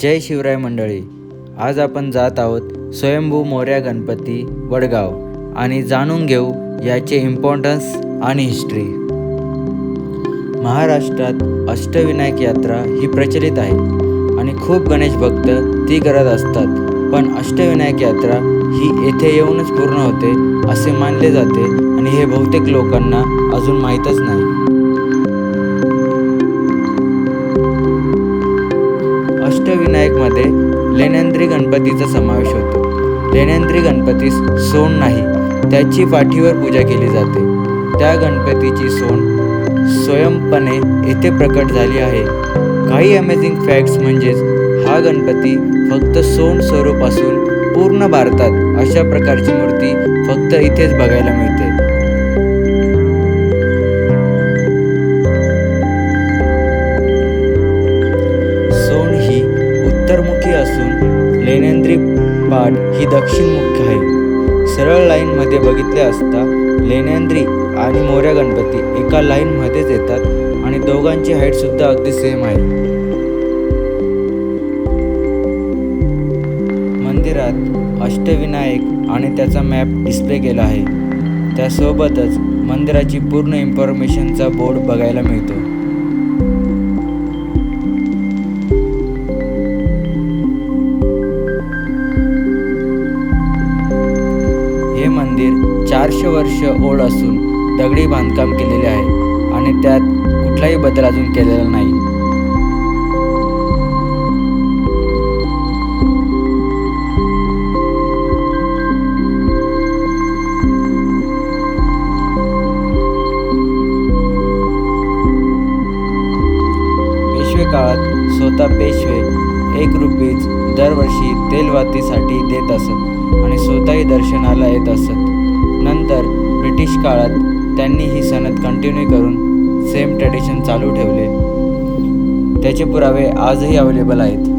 जय शिवराय मंडळी. आज आपण जात आहोत स्वयंभू मोर्या गणपती वडगाव आणि जाणून घेऊ याचे इम्पॉर्टन्स आणि हिस्ट्री महाराष्ट्रात अष्टविनायक यात्रा ही प्रचलित आहे आणि खूप गणेश भक्त ती करत असतात. पण अष्टविनायक यात्रा ही येथे येऊनच पूर्ण होते असे मानले जाते आणि हे बहुतेक लोकांना अजून माहीतच नाही. अष्टविनायकमध्ये लेण्यांद्री गणपतीचा समावेश होतो. लेण्यांद्री गणपतीस सोंड नाही त्याची पाठीवर पूजा केली जाते. त्या गणपतीची सोंड स्वयंपणे येथे प्रकट झाली आहे. काही अमेझिंग फॅक्ट्स म्हणजेच हा गणपती फक्त सोंड स्वरूप असून पूर्ण भारतात अशा प्रकारची मूर्ती फक्त इथेच बघायला मिळते. उत्तरमुखी असून लेनेंद्री पाठ ही दक्षिणमुखी आहे. सरळ लाईनमध्ये बघितले असता लेनेंद्री आणि मोऱ्या गणपती एका लाईनमध्येच येतात आणि दोघांची हाईटसुद्धा अगदी सेम आहे. मंदिरात अष्टविनायक आणि त्याचा मॅप डिस्प्ले केला आहे. त्यासोबतच मंदिराची पूर्ण इन्फॉर्मेशनचा बोर्ड बघायला मिळतो. वर्ष वर्ष ओढ असून दगडी बांधकाम केलेले आहे आणि त्यात कुठलाही बदल अजून केलेला नाही. पेशवे काळात स्वतः पेशवे एक रुपीज दरवर्षी तेलवातीसाठी देत असत आणि स्वतःही दर्शनाला येत असत. नंतर ब्रिटिश काळात त्यांनी ही सनद कंटिन्यू करून सेम ट्रेडिशन चालू ठेवले. त्याचे पुरावे आजही अवेलेबल आहेत.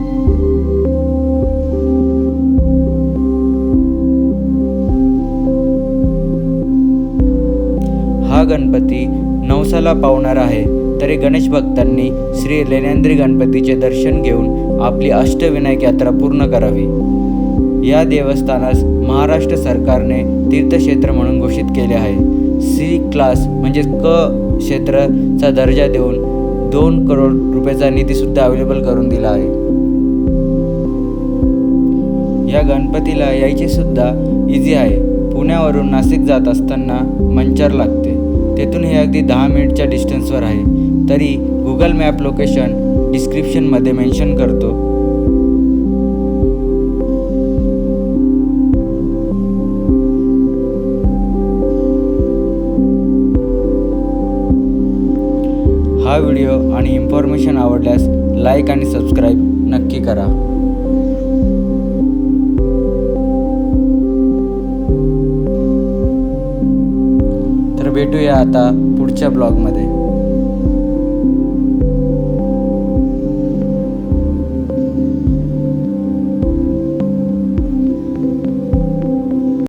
हा गणपती नवसाला पावणार आहे तरी गणेश भक्तांनी श्री लेनेंद्री गणपतीचे दर्शन घेऊन आपली अष्टविनायक यात्रा पूर्ण करावी. या देवस्थानास महाराष्ट्र सरकारने तीर्थक्षेत्र म्हणून घोषित केले आहे. सी क्लास म्हणजे क क्षेत्राचा दर्जा देऊन दोन करोड रुपयाचा निधीसुद्धा अवेलेबल करून दिला आहे. या गणपतीला यायचे सुद्धा इझी आहे. पुण्यावरून नाशिक जात असताना मंचर लागते. तेथून हे अगदी दहा मिनिटच्या डिस्टन्सवर आहे. तरी गुगल मॅप लोकेशन डिस्क्रिप्शनमध्ये मेन्शन करतो. हा व्हिडिओ आणि इन्फॉर्मेशन आवडल्यास लाईक आणि सबस्क्राईब नक्की करा. तर भेटूया आता पुढच्या ब्लॉगमध्ये.